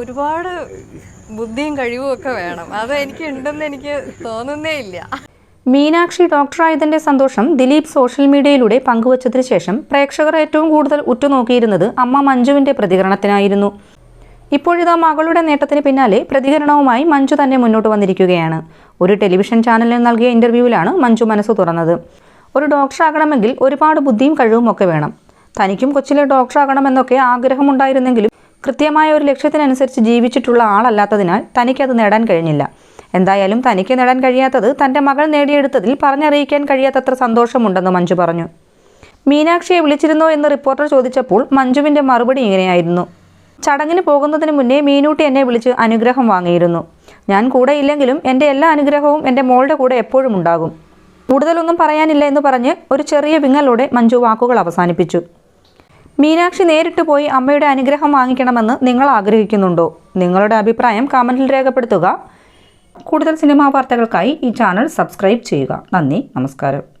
ഒരുപാട് ബുദ്ധിയും കഴിവും ഒക്കെ വേണം. അത് എനിക്ക് ഉണ്ടെന്ന് എനിക്ക് തോന്നുന്നേ ഇല്ല. മീനാക്ഷി ഡോക്ടറായതിന്റെ സന്തോഷം ദിലീപ് സോഷ്യൽ മീഡിയയിലൂടെ പങ്കുവച്ചതിന് ശേഷം പ്രേക്ഷകർ ഏറ്റവും കൂടുതൽ ഉറ്റുനോക്കിയിരുന്നത് അമ്മ മഞ്ജുവിന്റെ പ്രതികരണത്തിനായിരുന്നു. ഇപ്പോഴിതാ മകളുടെ നേട്ടത്തിന് പിന്നാലെ പ്രതികരണവുമായി മഞ്ജു തന്നെ മുന്നോട്ട് വന്നിരിക്കുകയാണ്. ഒരു ടെലിവിഷൻ ചാനലിന് നൽകിയ ഇന്റർവ്യൂവിലാണ് മഞ്ജു മനസ്സ് തുറന്നത്. ഒരു ഡോക്ടറാകണമെങ്കിൽ ഒരുപാട് ബുദ്ധിയും കഴിവും ഒക്കെ വേണം. തനിക്കും കൊച്ചിലെ ഡോക്ടറാകണമെന്നൊക്കെ ആഗ്രഹമുണ്ടായിരുന്നെങ്കിലും കൃത്യമായ ഒരു ലക്ഷ്യത്തിനനുസരിച്ച് ജീവിച്ചിട്ടുള്ള ആളല്ലാത്തതിനാൽ തനിക്കത് നേടാൻ കഴിഞ്ഞില്ല. എന്തായാലും തനിക്ക് നേടാൻ കഴിയാത്തത് തന്റെ മകൾ നേടിയെടുത്തതിൽ പറഞ്ഞറിയിക്കാൻ കഴിയാത്തത്ര സന്തോഷമുണ്ടെന്ന് മഞ്ജു പറഞ്ഞു. മീനാക്ഷിയെ വിളിച്ചിരുന്നോ എന്ന് റിപ്പോർട്ടർ ചോദിച്ചപ്പോൾ മഞ്ജുവിന്റെ മറുപടി ഇങ്ങനെയായിരുന്നു. ചടങ്ങിന് പോകുന്നതിന് മുന്നേ മീനൂട്ടി എന്നെ വിളിച്ച് അനുഗ്രഹം വാങ്ങിയിരുന്നു. ഞാൻ കൂടെ ഇല്ലെങ്കിലും എന്റെ എല്ലാ അനുഗ്രഹവും എന്റെ മോളുടെ കൂടെ എപ്പോഴും ഉണ്ടാകും. കൂടുതലൊന്നും പറയാനില്ല എന്ന് പറഞ്ഞ് ഒരു ചെറിയ വിങ്ങലോടെ മഞ്ജു വാക്കുകൾ അവസാനിപ്പിച്ചു. മീനാക്ഷി നേരിട്ട് പോയി അമ്മയുടെ അനുഗ്രഹം വാങ്ങിക്കണമെന്ന് നിങ്ങൾ ആഗ്രഹിക്കുന്നുണ്ടോ? നിങ്ങളുടെ അഭിപ്രായം കമന്റിൽ രേഖപ്പെടുത്തുക. കൂടുതൽ സിനിമാ വാർത്തകൾക്കായി ഈ ചാനൽ സബ്സ്ക്രൈബ് ചെയ്യുക. നന്ദി. നമസ്കാരം.